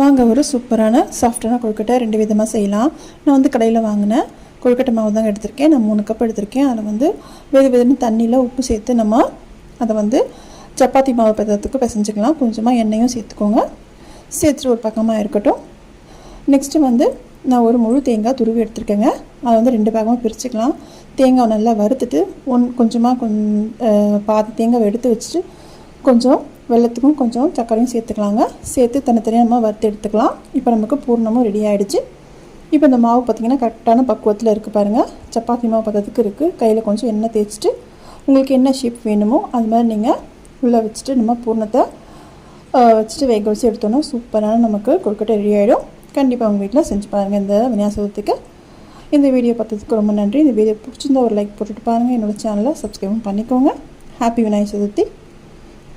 வாங்க ஒரு சூப்பரான சாஃப்டான கொழுக்கட்டை ரெண்டு விதமாக செய்யலாம். நான் வந்து கடையில் வாங்கினேன் கொழுக்கட்டை மாவு தாங்க எடுத்திருக்கேன். நான் மூணு கப் எடுத்திருக்கேன். அதில் வந்து வெது வெதுன்னு தண்ணியில் உப்பு சேர்த்து நம்ம அதை வந்து சப்பாத்தி மாவு பதத்துக்கு பிசைஞ்சுக்கலாம். கொஞ்சமாக எண்ணெயும் சேர்த்துக்கோங்க. சேர்த்துட்டு ஒரு பக்கமாக இருக்கட்டும். நெக்ஸ்ட்டு வந்து நான் ஒரு முழு தேங்காய் துருவி எடுத்துருக்கேங்க. அதை வந்து ரெண்டு பாகமாக பிரிச்சுக்கலாம். தேங்காய் நல்லா வறுத்துட்டு ஒன் கொஞ்சமாக கொஞ் பாதி தேங்காவை எடுத்து வச்சுட்டு கொஞ்சம் வெள்ளத்துக்கும் கொஞ்சம் சர்க்கரையும் சேர்த்துக்கலாங்க. சேர்த்து தனித்தனியாக நம்ம வறுத்து எடுத்துக்கலாம். இப்போ நமக்கு பூர்ணமும் ரெடி ஆகிடுச்சு இப்போ இந்த மாவு பார்த்திங்கன்னா கரெக்டான பக்குவத்தில் இருக்குது பாருங்கள் சப்பாத்தி மாவு பதத்துக்கு இருக்குது கையில் கொஞ்சம் எண்ணெய் தேய்ச்சிட்டு உங்களுக்கு என்ன ஷேப் வேணுமோ அது மாதிரி நீங்கள் உள்ளே வச்சுட்டு நம்ம பூர்ணத்தை வச்சுட்டு வேக வச்சு எடுத்தோன்னா சூப்பரான நமக்கு கொழுக்கட்டை ரெடி ஆகிடும் கண்டிப்பாக உங்கள் வீட்டில் செஞ்சு பாருங்கள் இந்த விநாயகத்துக்கு இந்த வீடியோ பார்த்ததுக்கு ரொம்ப நன்றி. இந்த வீடியோ பிடிச்சிருந்தா ஒரு லைக் போட்டுட்டு பாருங்கள் என்னோட சேனலை சப்ஸ்கிரைபும் பண்ணிக்கோங்க. Happy Vinayagar Chaturthi.